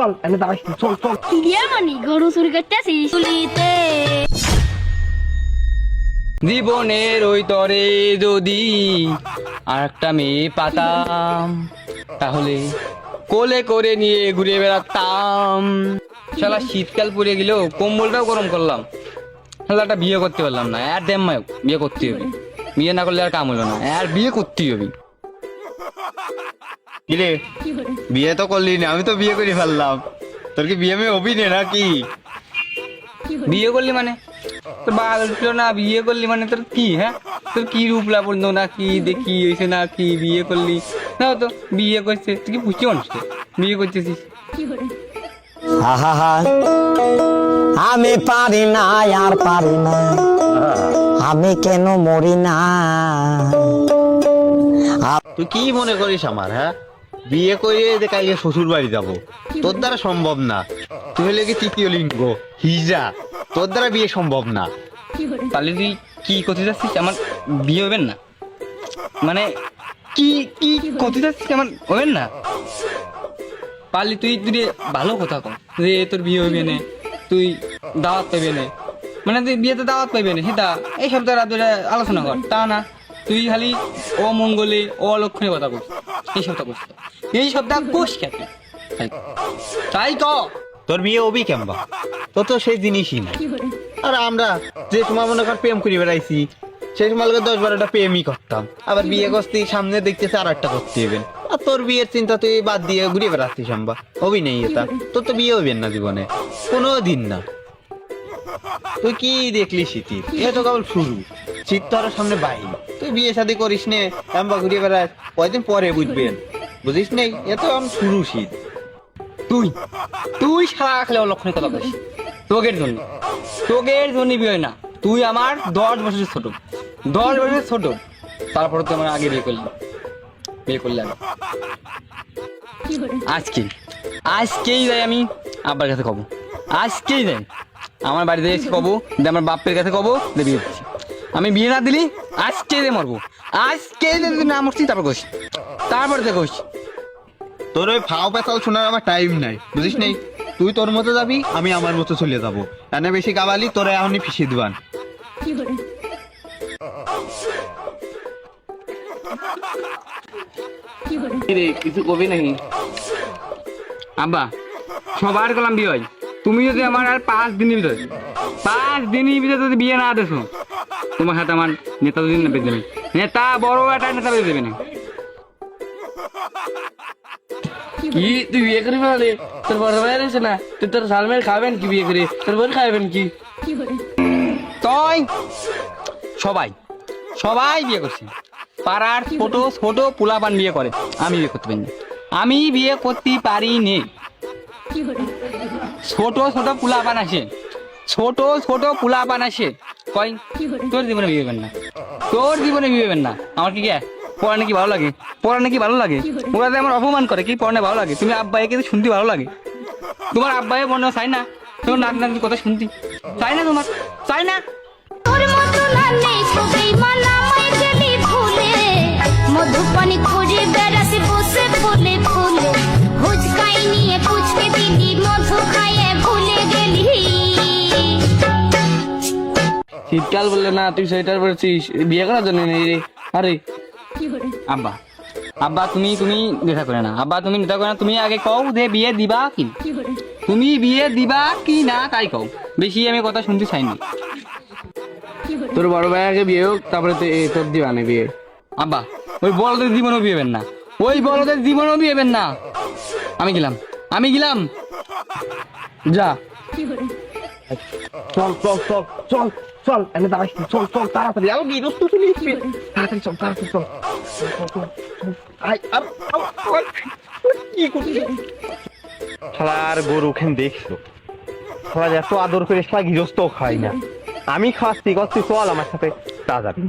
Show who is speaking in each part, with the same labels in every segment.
Speaker 1: চল এনে দাঁড়াইছি চল চল।
Speaker 2: মানে গরু চুরি করতেছিস চুলিতে।
Speaker 3: জীবনের ওই তরে যদি আর একটা মেয়ে পাতাম তাহলে কোলে করে নিয়ে ঘুরে বেড়াতাম। শালা শীতকাল পড়ে গেল কম্বলটাও গরম করলাম। শালা একটা বিয়ে করতে পারলাম না আর দেম মায়ক বিয়ে করতে হবে। বিয়ে না করলে আর কাম হলো না আর বিয়ে করতেই হবে।
Speaker 4: কিরে? বিয়ে তো করলি না আমি তো বিয়ে করে ফেললাম। তোর কি বিয়ে মেয়ে হবি না নাকি?
Speaker 3: বিয়ে করলি মানে? তোর বাল উঠল না বিয়ে করলি মানে তোর কি হ্যাঁ? তোর কি রূপ লাবণ্য না কি দেখি হয়েছে না কি বিয়ে করলি? না তো বিয়ে করছে তুই কি বুঝতে মানুষকে বিয়ে করতেছিস?
Speaker 5: আহা আমি পারি না আর পারি না। আমি কেন মরি না?
Speaker 4: তুই কি মনে করিস আমার হ্যাঁ? বিয়ে করে কালকে শ্বশুর বাড়ি যাব। তোর দ্বারা সম্ভব না। তুই হলে কি তৃতীয় লিঙ্গ? হিজা তোর দ্বারা বিয়ে সম্ভব না।
Speaker 3: তাহলে তুই কি করতে যাচ্ছিস? আমার বিয়ে হবেন না। মানে কি কি করতে যাচ্ছিস? আমার হবেন না। পারলি তুই তুই ভালো কথা কম যে তোর বিয়ে হইবে না, তুই দাওয়াত পাইবে না। মানে তুই বিয়েতে দাওয়াত পাইবে না, সেটা এই সপ্তাহে রাত আলোচনা কর। তা না, তুই খালি অমঙ্গলে, অলক্ষণে কথা কস, এই সপ্তাহ কস। এই সপ্তাহ কোষ তাই ক
Speaker 4: তোর বিয়ে হবি কেমবা তোর তো সেই জিনিসই না আর আমরা যে সময় মনে কর প্রেম করি বেড়াইছি সেই সময় লোকের দশ বারোটা প্রেমই করতাম। আবার বিয়ে করতে সামনে দেখতেছে আর একটা করতে হবেন আর তোর বিয়ের চিন্তা তুই বাদ দিয়ে ঘুরে বেড়াচ্ছিস আম্বা হবি নেই এটা। তোর তো বিয়ে হবেন না জীবনে। কোনো দিন না। তুই কি দেখলি শীতির এ তো কেবল শুরু। শীত তো আরও সামনে বাইরে তুই বিয়ে শাদি করিস নে আম্বা ঘুরে বেড়াস কয়দিন পরে বুঝবেন? বুঝিস নেই এ তো আম শুরু শীত।
Speaker 3: তুই তুই সারা খেলে অলক্ষণে কথা বলিস। তোগের জন্য তোগের জন্য বিয়ে না। তুই আমার দশ বছরের ছোট। দশ বছরের ছোট। তারপরে তুই আমার আগে বিয়ে করলি। বিয়ে করলে আগে আজকে আজকেই যাই আমি আব্বার কাছে কব। আজকেই যাই আমার বাড়িতে এসে কব যে আমার বাপের কাছে কব যে বিয়ে আমি বিয়ে না দিলি আজকে যে মরবো। আজকে যদি না মরছি তারপর কইস। তারপরে যে কইস।
Speaker 4: তোর ওই ফাও পেতাল শোনার আমার টাইম নাই বুঝিস নাই? তুই তোর মতো যাবি আমি আমার মতো চলে যাব। এনে বেশি গাবালি তোরা এখনই ফিসে দিবান।
Speaker 1: রে কিছু কবি নাকি?
Speaker 3: আব্বা সবার কলাম বিয়ে তুমি যদি আমার আর পাঁচ দিনের ভিতরে পাঁচ দিনের ভিতরে যদি বিয়ে না দেছো তোমার সাথে আমার নেতা যদি না দেবে নেতা বড় একটা নেতা পেয়ে দেবে না।
Speaker 1: কি? তুই বিয়ে করি ফেলে তোর বড় ভাই রয়েছে না তুই তোর সালমের খাবেন কি বিয়ে করে? তোর বোন খাবেন কি?
Speaker 3: তাই সবাই সবাই বিয়ে করছে। পাড়ার ছোট ছোট পোলাপান বিয়ে করে। আমি বিয়ে করতে পারি না। আমি বিয়ে করতে পারি নে। ছোট ছোট পোলাপান আসে। ছোট ছোট পোলাপান আসে। কয় তোর জীবনে বিয়ে না। তোর জীবনে বিয়ে না। আমার কি পড়া নাকি ভালো লাগে? পড়া নাকি ভালো লাগে? ওরা আমার অপমান করে, কি পড়ানো ভালো লাগে? তুমি আব্বাই কিন্তু শুনতে ভালো লাগে। তোমার আব্বাই মনে চাই না? তোর নাক নাক কথা শুনতি। চাই না তোমার? চাই না?
Speaker 1: শীতকাল বললে না তুই সোয়েটার পরেছিস বিয়ে করার জন্য নেই রে। আরে।
Speaker 3: আব্বা। আব্বা তুমি তুমি দেখা করে না। আব্বা তুমি নেতা করে না তুমি আগে কও যে বিয়ে দিবা কি? তুমি বিয়ে দিবা কি না তাই কও। বেশি আমি কথা শুনতে চাইনি
Speaker 1: তোর বড় ভাই আগে বিয়ে হোক তারপরে তোর দিবানে বিয়ে।
Speaker 3: আব্বা ওই বড়দের জীবনও বিয়ে হবেন না। ওই বড়দের জীবনও বিয়ে হবেন না। আমি গেলাম। আমি গেলাম।
Speaker 1: যা।
Speaker 6: চল চল চল চল। চল এনে দাঁড়াইছি চল চল তাড়াতাড়ি আমি বিরক্ত চলে এসছি তাড়াতাড়ি চল তাড়াতাড়ি চল। আই, কি করছিস?
Speaker 4: শালার গরু খেন দেখছ? এত আদর করে শালা গৃহস্থ খাই না। আমি খাচ্ছি করছি চল আমার সাথে তা যাবি।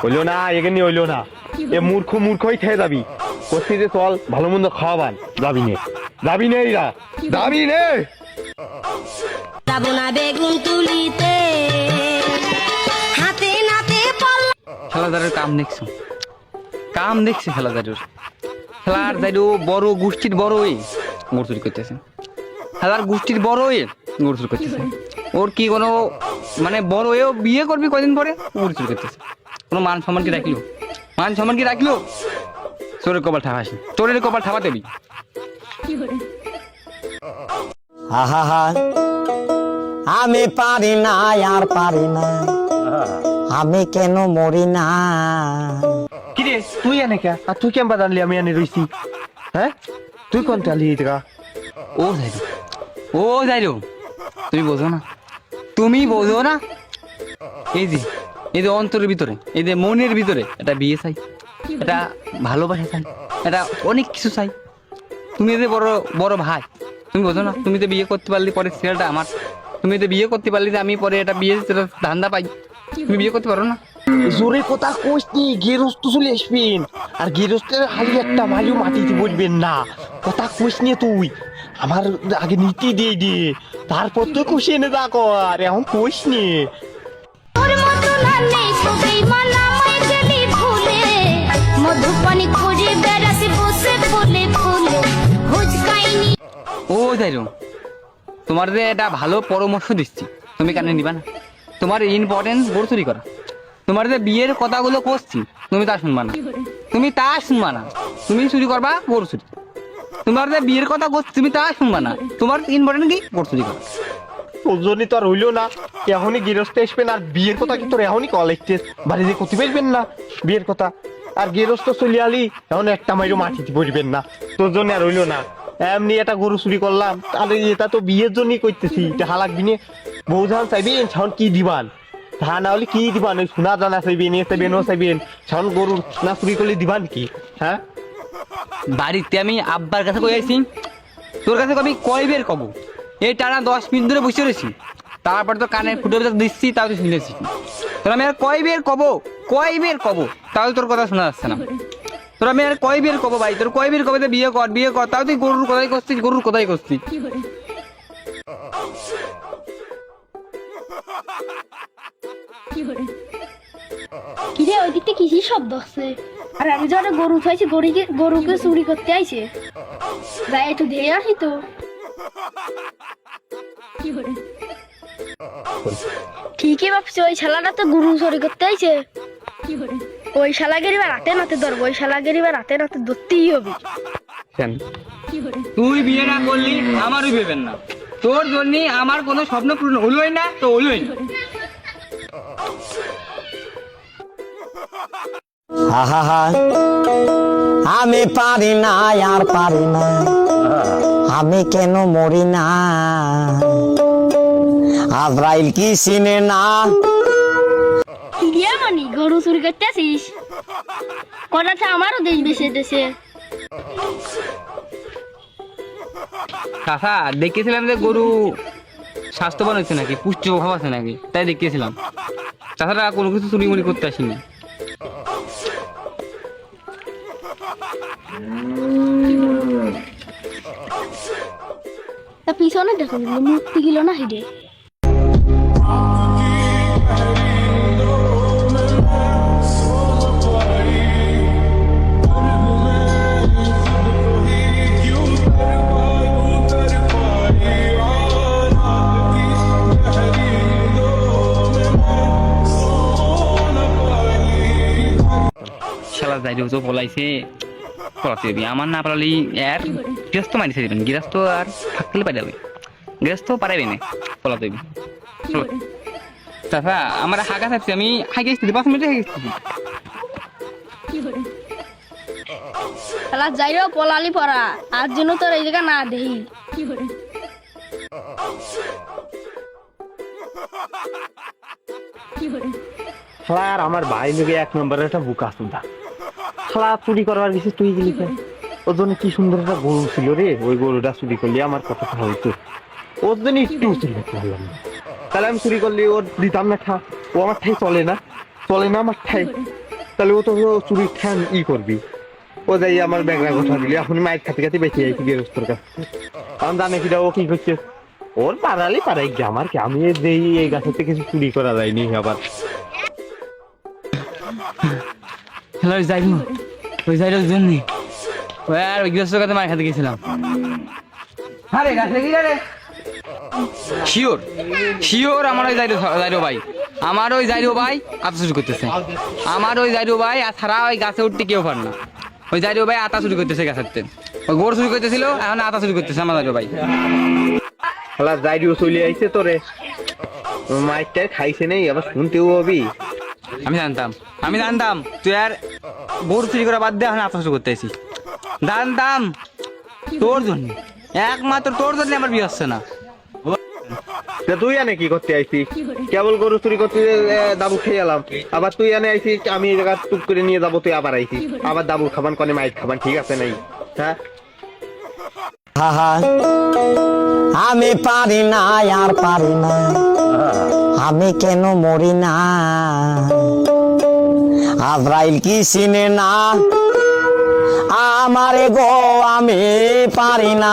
Speaker 4: হইল না এখানে হইল না। এ মূর্খ মূর্খই খেয়ে যাবি। করছি যে চল ভালো মন্দ খাওয়াবান। যাবি নে। যাবি নে এরা। যাবি নে।
Speaker 2: যাব না বেগুন তুলিতে।
Speaker 3: খেলাদারের কাম দেখছ? কাম দেখছে খেলাদারের। খেলার দাইডো বড় গোষ্ঠীর বড় ওই মোটচুরি করতেছে। হাজার গোষ্ঠীর বড় হয়ে চুরি করতেছে। ওর কি কোনো মানে বড় হয়েও বিয়ে করবি কদিন পরে? গরু চুরি করতেছে। কোনো মান সম্মান কি রাখল? মান সম্মান কি রাখল? চোরের কপাল ঠাপাস। চোরের কপাল ঠাপাতে দিবি।
Speaker 5: আহা হা আমি পারি না আর পারি না আমি কেন মরি না?
Speaker 6: কিরে তুই এনে কে? আর তুই কেমন জানলি আমি এনে রইছি? হ্যাঁ? তুই কোন চালি এটা
Speaker 3: ও যাইরো ও যাইরো তুমি বোঝো না। তুমি বোঝো না? এই যে এই যে অন্তরের ভিতরে এই যে মনের ভিতরে এটা বিয়ে চাই। এটা ভালোবাসা চাই। এটা অনেক কিছু চাই। তুমি যে বড় বড় ভাই তুমি বোঝো না? তুমি তো বিয়ে করতে পারলে পরে ছেলেটা আমার। তুমি তো বিয়ে করতে পারলে যে আমি পরে এটা বিয়ে ধান্দা পাই। তুমি বিয়ে করতে পারো না?
Speaker 6: জোরে কথা কইস নি গেরস্ত চলে আসবেন আর গেরস্তের হালি একটা মালিও মাটিতে বলবেন না। কথা কইস নি তুই। আমার আগে নীতি দিয়ে দে। তারপর তুই খুশি এনে যা কর। এখন কইস নি।
Speaker 2: তোর মতো না নেই সবেই মানামাই গেলি ভুলে মধুপানি খুঁজে বেড়াতে বসে ফুলে ফুলে। হুজকাইনি
Speaker 3: ও যাইরো। তোমার যে এটা ভালো পরামর্শ দিচ্ছি। তুমি কেন নিবা না? তোমার ইম্পর্টেন্স বড় চুরি করা। তোমার যে বিয়ের কথাগুলো করছি তুমি তা শুনবা না। তুমি তা শুনবা না। তুমি চুরি করবা বড় চুরি। তোমার যে বিয়ের কথা করছি তুমি তা শুনবা না। তোমার ইম্পর্টেন্ট কি? বড় চুরি করা।
Speaker 6: তোর জন্যই তো আর হইল না। এখনই গেরস্তে আসবেন আর বিয়ের কথা কি তোর এখনই কল আসছিস বাড়িতে পারবেন না বিয়ের কথা। আর গেরস্ত চলে আলি এখন একটা মাইরও মাটিতে পড়বেন না। তোর জন্য আর হইল না। এমনি একটা গরু চুরি করলাম তাহলে এটা তো বিয়ের জন্যই করতেছি। এটা হালাক দিনে বউ চাইবেন এখন কি দিবান? ধান না হলে কি দিবান? ওই সোনা দানা চাইবেন এ চাইবেন, ও চাইবেন। এখন গরু না চুরি করলে দিবান কি? হ্যাঁ?
Speaker 3: বাড়িতে আমি আব্বার কাছে কই আইছি? তোর কাছে আমি কয় বের কব? এই টানা দশ মিনিট ধরে বসে রয়েছি। তারপর তো কানের ফুটে দিচ্ছি, তাও তুই শুনেছি তোর আমি আর কয় বের কব? কয় বের কব? তাও তোর কথা শোনা যাচ্ছে না। তোর আমি আর কয় বের কব ভাই? তোর কয় বের কবে বিয়ে কর বিয়ে কর, তাও তুই গরুর কথাই করছিস, গরুর কথাই করছিস।
Speaker 7: কিরে ওই দিকটা কিসির শব্দ হচ্ছে আর আমি যখন গরু উঠাইছি গরুকে গরুকে চুরি করতে আইছে? যাই একটু ধেয়ে আসি তো। ঠিকই ভাবছি? ওই শালাটা তো গরু চুরি করতে আইছে। ওই শালাগের এবার রাতে নাতে ধরবো ওই শালাগের এবার রাতে নাতে ধরতেই হবে।
Speaker 6: কেন?
Speaker 3: তুই বিয়ে না করলি আমারও ভেবেন না। তোর জন্য আমার কোনো স্বপ্ন পূরণ হলোই না তো হলোই না।
Speaker 5: আহা আমি পারি না আর পারি না। আমি কেন মরি না? আব্রাইল কি চিনে না?
Speaker 7: মানি গরু চুরি করতে আসিস কটাটা আমারও দেশ বেশি দেশে।
Speaker 3: কাকা দেখেছিলাম যে গরু স্বাস্থ্যবান হচ্ছে নাকি পুষ্টি অভাব আছে নাকি তাই দেখেছিলাম তাছাড়া কোনো কিছু চুরি মুড়ি করতে আসিনি।
Speaker 7: পিছনে দেখো মুক্তি গেল না হিডে
Speaker 3: শালা যাই তো পলাইছে পলাতে দিবি। আমার না পারলি এর গৃহস্থ মারিছে দিবেন গৃহস্থ আর থাকলে যাবে গৃহস্থ পারাবি না পলাতে দিবি চাচা আমার হাগা থাকছে আমি। হাগে এসেছি পাঁচ মিনিটে হাগে এসেছি
Speaker 7: পলালি পড়া। আর তোর এই জায়গা না দেই।
Speaker 6: শালা আর আমার ভাই লোকে এক নম্বরের একটা বুকা সুন্দর শালা চুরি করবার গেছিস তুই গেলি কেন? ওর জন্য কি সুন্দর একটা গরু ছিল রে? ওই গরুটা চুরি করলি আমার কথাটা হইতো। ওর জন্য একটু চুরি করতে পারলাম না তাহলে আমি চুরি করলি ওর দিতাম না খা ও আমার ঠাই চলে না। চলে না আমার ঠাই। তাহলে ও তো ও চুরির ঠান ই করবি ও যাই আমার ব্যাগরা কথা দিলি এখন মায়ের খাতে খাতে বেঁচে যাইছি গেরস্তর কাছে। কারণ জানে কিটা ও কি করছে? ওর পাড়ালি পাড়াই গিয়ে আমার কি? আমি এই যে এই গাছের থেকে কিছু চুরি করা যায়নি আবার।
Speaker 3: হ্যালো যাই ওই যাইর জন্য আর ওই গৃহস্থ কাছে মার খাতে গেছিলাম।
Speaker 1: আরে গাছে কি রে?
Speaker 3: শিওর শিওর আমার ওই জাইরো ভাই। আমার ওই জাইরো ভাই আতা চুরি করতেছে। আমার ওই জাইরো ভাই আর ছাড়া ওই গাছে উঠতে কেউ পার না। ওই জাইরো ভাই আতা চুরি করতেছে গাছের তে। ওই গরু চুরি করতেছিল এখন আতা চুরি করতেছে আমার জাইরো ভাই।
Speaker 6: শালা যাইরিও চলে আইছে তোরে। মাইকটা খাইছে নেই আবার শুনতেও হবি
Speaker 3: আমি জানতাম আমি জানতাম তুই আর গরু চুরি করা বাদ দিয়ে এখন আতা চুরি করতে আসিস জানতাম তোর জন্য। একমাত্র তোর জন্য আমার বিয়ে হচ্ছে না।
Speaker 6: তুই এনে কি করতে আইছি? কেবল গরু চুরি করতে দাবু খেয়ে এলাম। আবার তুই এনে আইছি আমি এই জায়গা টুক করে নিয়ে যাব তুই আবার আইছি। আবার দাবু খাবান কনে মাইক খাবান ঠিক আছে নাই? হ্যাঁ?
Speaker 5: আমি পারি না আর পারি না। আমি কেন মরি না? আজরাইল কি চিনে না? আমারে গো আমি পারি না।